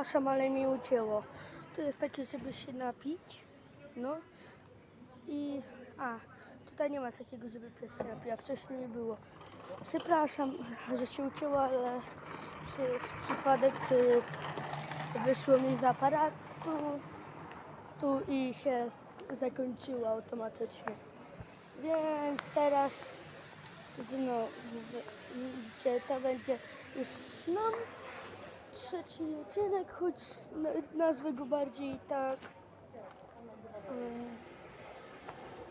Przepraszam, ale mi ucięło. Tu jest takie, żeby się napić. No. I... A, tutaj nie ma takiego, żeby pies się napił, a wcześniej było. Przepraszam, że się ucięło, ale przez przypadek y, wyszło mi z aparatu tu i się zakończyło automatycznie. Więc teraz znowu będzie, to będzie już no, trzeci odcinek, choć na- nazwę go bardziej tak.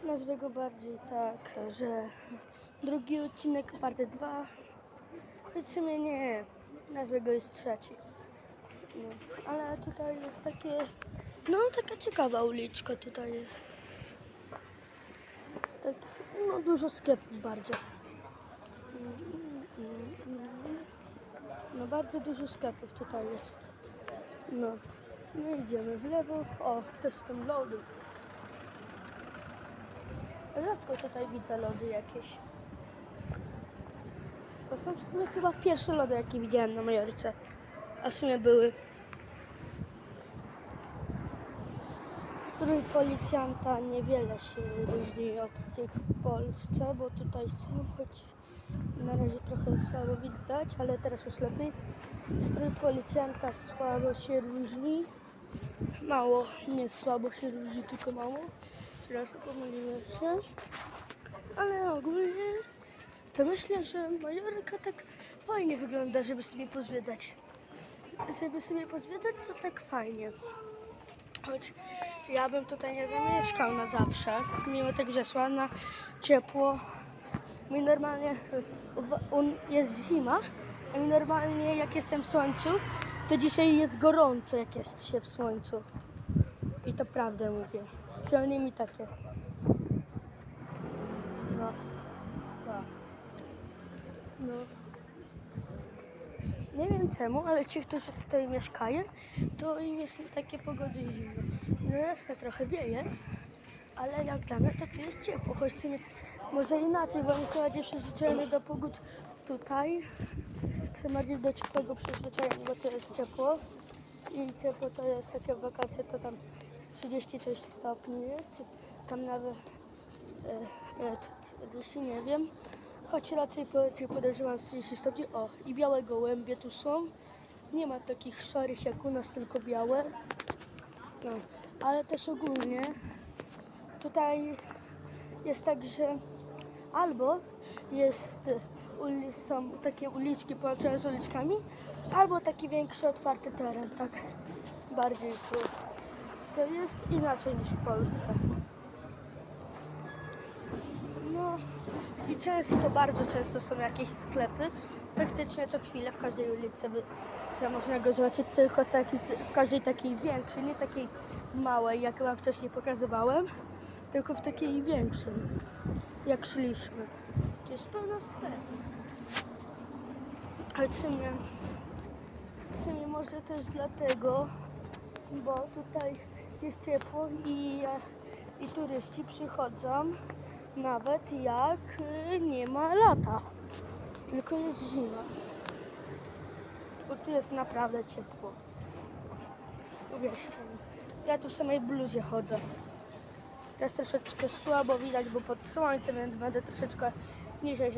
nazwę go bardziej tak, że drugi odcinek, part 2. Choć w sumie nie, nazwę go jest trzeci. No, ale tutaj jest takie, no taka ciekawa uliczka tutaj jest. Tak, no dużo sklepów bardzo. No bardzo dużo sklepów tutaj jest. No, no idziemy w lewo. O, też są lody. Rzadko tutaj widzę lody jakieś. To są w sumie chyba pierwsze lody, jakie widziałem na Majorce. A w sumie były. Strój policjanta niewiele się różni od tych w Polsce, bo tutaj są, choć na razie trochę słabo widać, ale teraz już lepiej. Strój policjanta słabo się różni. Mało, nie słabo się różni, tylko mało. Teraz pomyliłem się. Ale ogólnie to myślę, że Majorka tak fajnie wygląda, żeby sobie pozwiedzać. Żeby sobie pozwiedzać, to tak fajnie. Choć ja bym tutaj nie zamieszkał na zawsze, mimo tego, że ciepło. Mi normalnie jest zima, a mi normalnie jak jestem w słońcu, to dzisiaj jest gorąco, jak jest się w słońcu. I to prawdę mówię. Przynajmniej mi tak jest. No. Tak. No. Nie wiem czemu, ale ci, którzy tutaj mieszkają, to im jest takie pogody zimno. No jasne, trochę wieje, ale jak dla mnie to tu jest ciepło, choć sumie może inaczej, bo my chyba nie do pogód tutaj. Chcę bardziej do ciepłego przyzwyczajenia, bo to jest ciepło. I ciepło to jest takie wakacje, to tam z 30 coś stopni jest, tam nawet e, e, 40, nie wiem. Choć raczej po- podejrzewam z 30 stopni. O, i białe gołębie tu są. Nie ma takich szarych jak u nas, tylko białe. No, ale też ogólnie tutaj jest tak, że albo jest uli, są takie uliczki połączone z uliczkami, albo taki większy otwarty teren, tak bardziej tu. To jest inaczej niż w Polsce. No i często, bardzo często są jakieś sklepy. Praktycznie co chwilę w każdej ulicy by, można go zobaczyć, tylko taki, w każdej takiej większej, nie takiej małej, jak wam wcześniej pokazywałem, tylko w takiej większej, jak szliśmy. To jest pełno sklepów. Ale w sumie, w sumie może też dlatego, bo tutaj jest ciepło i, i turyści przychodzą nawet jak y, nie ma lata, tylko jest zima. Bo tu jest naprawdę ciepło. Uwierzcie mi. Ja tu w samej bluzie chodzę. Teraz troszeczkę słabo widać, bo pod słońcem, więc będę troszeczkę niżej,